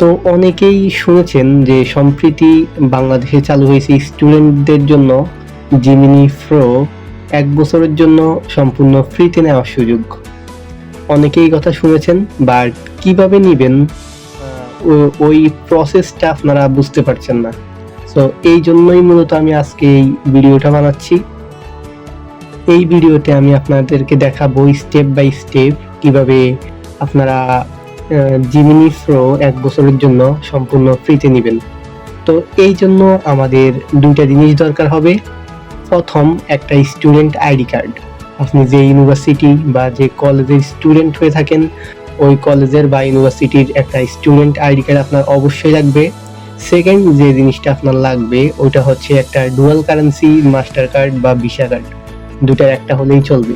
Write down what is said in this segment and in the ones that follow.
তো অনেকেই শুনেছেন যে সম্প্রতি বাংলাদেশে চালু হয়েছে স্টুডেন্টদের জন্য জিমিনি প্রো এক বছরের জন্য সম্পূর্ণ ফ্রিতে নেওয়ার সুযোগ। অনেকেই কথা শুনেছেন, বাট কীভাবে নেবেন ওই প্রসেসটা আপনারা বুঝতে পারছেন না। সো এই জন্যই মূলত আমি আজকে এই ভিডিওটা বানাচ্ছি। এই ভিডিওতে আমি আপনাদেরকে দেখাবো স্টেপ বাই স্টেপ কীভাবে আপনারা জিমিনি প্রো এক বছরের জন্য সম্পূর্ণ ফ্রিতে নেবেন। তো এই জন্য আমাদের দুইটা জিনিস দরকার হবে। প্রথম, একটা স্টুডেন্ট আইডি কার্ড আপনি যে ইউনিভার্সিটি বা যে কলেজের স্টুডেন্ট হয়ে থাকেন, ওই কলেজের বা ইউনিভার্সিটির একটা স্টুডেন্ট আইডি কার্ড আপনার অবশ্যই লাগবে। সেকেন্ড যে জিনিসটা আপনার লাগবে, ওইটা হচ্ছে একটা ডুয়াল কারেন্সি মাস্টার কার্ড বা ভিসা কার্ড দুটার একটা হলেই চলবে।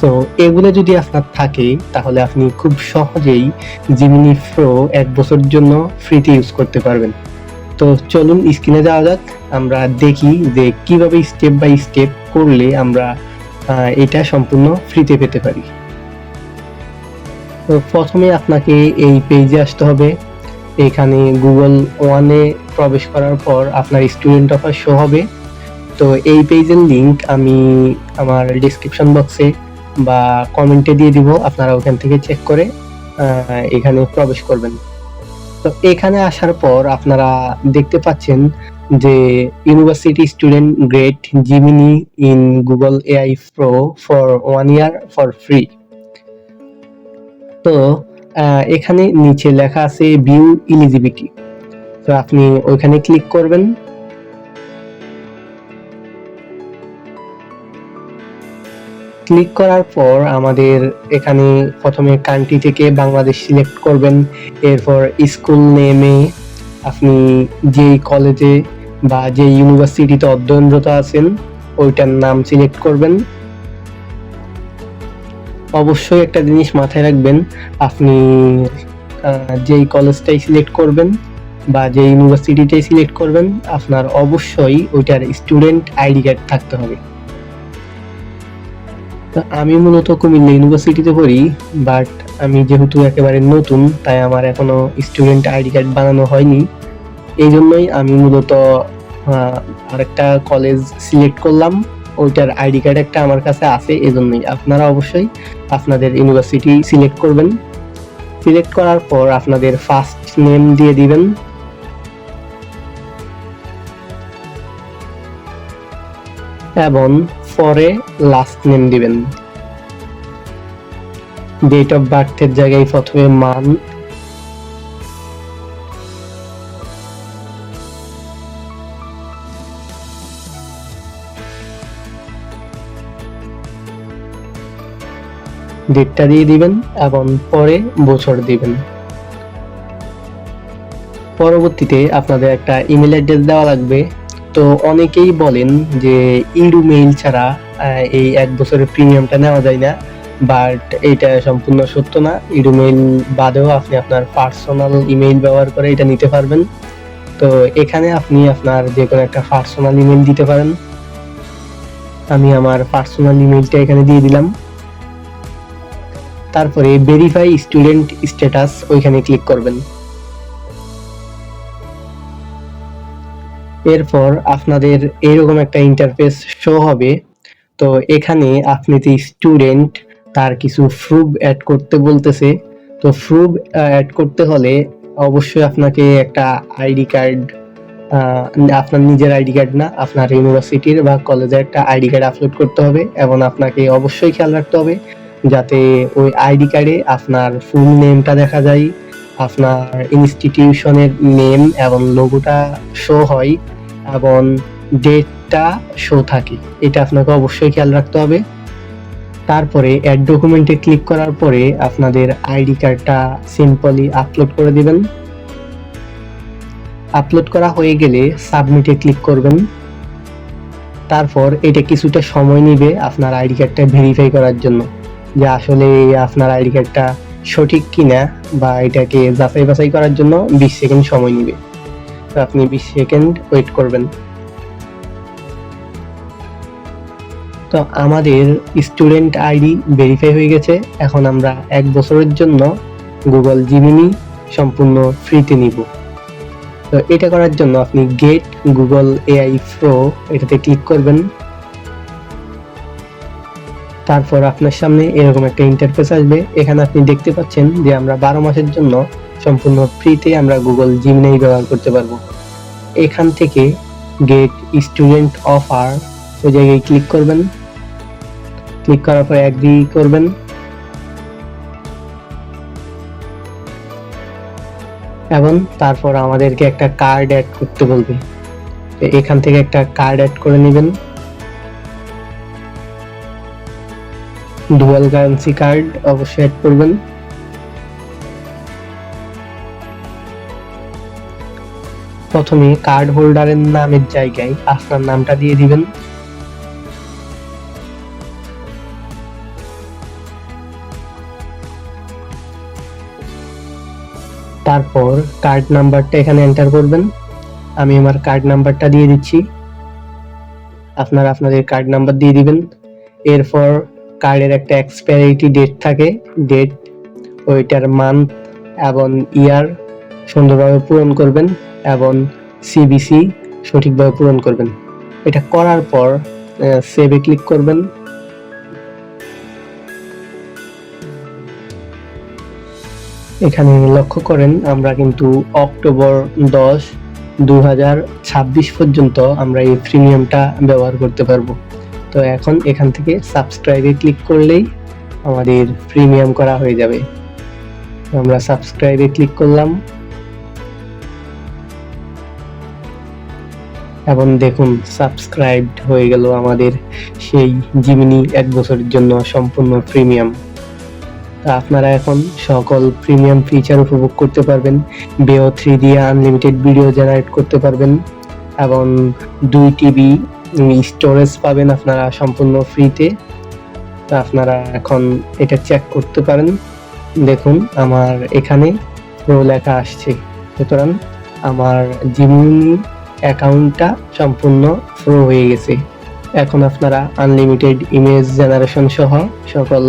তো এগুলো যদি আপনার থাকে, তাহলে আপনি খুব সহজেই জিমিনি প্রো এক বছরের জন্য ফ্রিতে ইউজ করতে পারবেন। তো চলুন স্ক্রিনে যাওয়া যাক, আমরা দেখি যে কীভাবে স্টেপ বাই স্টেপ করলে আমরা এটা সম্পূর্ণ ফ্রিতে পেতে পারি। তো প্রথমে আপনাকে এই পেজে আসতে হবে। এখানে গুগল ওয়ানে প্রবেশ করার পর আপনার স্টুডেন্ট অফার শো হবে। তো এই পেজের লিঙ্ক আমি আমার ডিসক্রিপশন বক্সে বা কমেন্টে দিয়ে দিব, আপনারা ওখান থেকে চেক করে এখানে প্রবেশ করবেন। তো এখানে আসার পর আপনারা দেখতে পাচ্ছেন যে university student grade Gemini in Google AI pro for one year for free তো এখানে নিচে লেখা আছে ভিউ ইলিজিবিলিটি তো আপনি ওইখানে ক্লিক করবেন। ক্লিক করার পর আমাদের এখানে প্রথমে কান্ট্রি থেকে বাংলাদেশ সিলেক্ট করবেন। এরপর স্কুল নেমে আপনি যেই কলেজে বা যে ইউনিভার্সিটিতে অধ্যয়নরত আছেন, ওইটার নাম সিলেক্ট করবেন। অবশ্যই একটা জিনিস মাথায় রাখবেন, আপনি যেই কলেজটাই সিলেক্ট করবেন বা যে ইউনিভার্সিটিটাই সিলেক্ট করবেন, আপনার অবশ্যই ওইটার স্টুডেন্ট আইডি কার্ড থাকতে হবে। আমি মূলত কুমিল্লা ইউনিভার্সিটিতে পড়ি বাট আমি যেহেতু একেবারে নতুন, তাই আমার এখনও স্টুডেন্ট আইডি কার্ড বানানো হয়নি। এই জন্যই আমি মূলত আরেকটা কলেজ সিলেক্ট করলাম। ওইটার আইডি কার্ড একটা আমার কাছে আছে এই জন্যই আপনারা অবশ্যই আপনাদের ইউনিভার্সিটি সিলেক্ট করবেন। সিলেক্ট করার পর আপনাদের ফার্স্ট নেম দিয়ে দিবেন। এবং পরে লাস্ট নেম দিবেন। ডেট অফ বার্থের জায়গায় প্রথমে মান। ডেটটা দিয়ে দিবেন এবং পরে বছর দিবেন। পরবর্তীতে আপনাদের একটা ইমেল অ্যাড্রেস দেওয়া লাগবে। তো অনেকেই বলেন যে ইডু মেইল ছাড়া এই এক বছরের প্রিমিয়ামটা নেওয়া যায় না বাট এটা সম্পূর্ণ সত্য না। ইডু মেইল বাদেও আপনি আপনার পার্সোনাল ইমেইল ব্যবহার করে এটা নিতে পারবেন। তো এখানে আপনি আপনার যে কোনো একটা পার্সোনাল ইমেইল দিতে পারেন। আমি আমার পার্সোনাল ইমেইলটা এখানে দিয়ে দিলাম। তারপরে ভেরিফাই স্টুডেন্ট স্ট্যাটাস ওইখানে ক্লিক করবেন। এরপর আপনাদের এরকম একটা ইন্টারফেস শো হবে। তো এখানে আপনি যে স্টুডেন্ট তার কিছু প্রুফ অ্যাড করতে বলতেছে। তো প্রুফ অ্যাড করতে হলে অবশ্যই আপনাকে একটা আইডি কার্ড আপনার নিজের আইডি কার্ড না, আপনার ইউনিভার্সিটির বা কলেজের একটা আইডি কার্ড আপলোড করতে হবে এবং আপনাকে অবশ্যই খেয়াল রাখতে হবে যাতে ওই আইডি কার্ডে আপনার ফুল নেমটা দেখা যায়। আপনার ইনস্টিটিউশনের নেম এবং লোগোটা শো হয় এবং ডেটটা শো থাকে। এটা আপনাকে অবশ্যই খেয়াল রাখতে হবে। তারপরে অ্যাড ডকুমেন্টে ক্লিক করার পরে আপনাদের আইডি কার্ডটা সিম্পলি আপলোড করে দিবেন। আপলোড করা হয়ে গেলে সাবমিটে ক্লিক করবেন। তারপর এটা কিছুটা সময় নেবে আপনার আইডি কার্ডটা ভেরিফাই করার জন্য। যে আসলে আপনার আইডি কার্ডটা সঠিক কিনা বা এটাকে যাচাই বাছাই করার জন্য বিশ সেকেন্ড সময় নেবে। তো আপনি বিশ সেকেন্ড ওয়েট করবেন। তো আমাদের স্টুডেন্ট আইডি ভেরিফাই হয়ে গেছে। এখন আমরা এক বছরের জন্য গুগল জিমিনি সম্পূর্ণ ফ্রিতে নিব। তো এটা করার জন্য আপনি গেট গুগল এআই প্রো এটাতে ক্লিক করবেন। তারপর আপনার সামনে এরকম একটা ইন্টারফেস আসবে। এখানে আপনি দেখতে পাচ্ছেন যে আমরা বারো মাসের জন্য সম্পূর্ণ ফ্রিতে আমরা গুগল জিমিনাই ব্যবহার করতে পারব। এখান থেকে গেট স্টুডেন্ট অফার ওই জায়গায় ক্লিক করবেন। ক্লিক করার পর অ্যাগ্রি করবেন। এবং তারপর আমাদেরকে একটা কার্ড অ্যাড করতে বলবে। এখান থেকে একটা কার্ড অ্যাড করে নেবেন। ডুয়াল কারেন্সি কার্ড অবশ্যই অ্যাড করবেন। প্রথমে কার্ড হোল্ডারের নামের জায়গায় আপনার নামটা দিয়ে দিবেন। তারপর কার্ড নাম্বারটা এখানে এন্টার করবেন। আমি আমার কার্ড নাম্বারটা দিয়ে দিচ্ছি। আপনারা আপনাদের কার্ড নাম্বার দিয়ে দিবেন। এরপর কার্ডের একটা এক্সপায়ারিটি ডেট থাকে। ডেট ওইটার মান্থ এবং ইয়ার সুন্দরভাবে পূরণ করবেন এবং সিবিসি সঠিকভাবে পূরণ করবেন। এটা করার পর সেভে ক্লিক করবেন। এখানে লক্ষ্য করেন, আমরা কিন্তু অক্টোবর দশ দু পর্যন্ত আমরা এই প্রিমিয়ামটা ব্যবহার করতে পারব। তো এখন এখান থেকে সাবস্ক্রাইবে ক্লিক করলেই আমাদের প্রিমিয়াম করা হয়ে যাবে। আমরা সাবস্ক্রাইবে ক্লিক করলাম। এবং দেখুন সাবস্ক্রাইবড হয়ে গেল আমাদের সেই জিমিনি এক বছরের জন্য সম্পূর্ণ প্রিমিয়াম তা আপনারা এখন সকল প্রিমিয়াম ফিচার উপভোগ করতে পারবেন। বেও থ্রি দিয়ে আনলিমিটেড ভিডিও জেনারেট করতে পারবেন। এবং দুই টিবি স্টোরেজ পাবেন আপনারা সম্পূর্ণ ফ্রিতে তা আপনারা এখন এটা চেক করতে পারেন। দেখুন, আমার এখানে প্রো লেখা আসছে। সুতরাং আমার জিমিনি অ্যাকাউন্টটা সম্পূর্ণ প্রো হয়ে গেছে। এখন আপনারা আনলিমিটেড ইমেজ জেনারেশন সহ সকল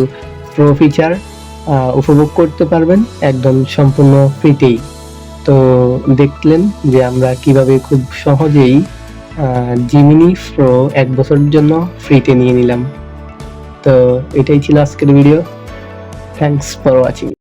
প্রো ফিচার উপভোগ করতে পারবেন একদম সম্পূর্ণ ফ্রিতেই তো দেখলেন যে আমরা কীভাবে খুব সহজেই জিমিনি প্রো এক বছরের জন্য ফ্রিতে নিয়ে নিলাম। তো এটাই ছিল আজকের ভিডিও থ্যাংকস ফর ওয়াচিং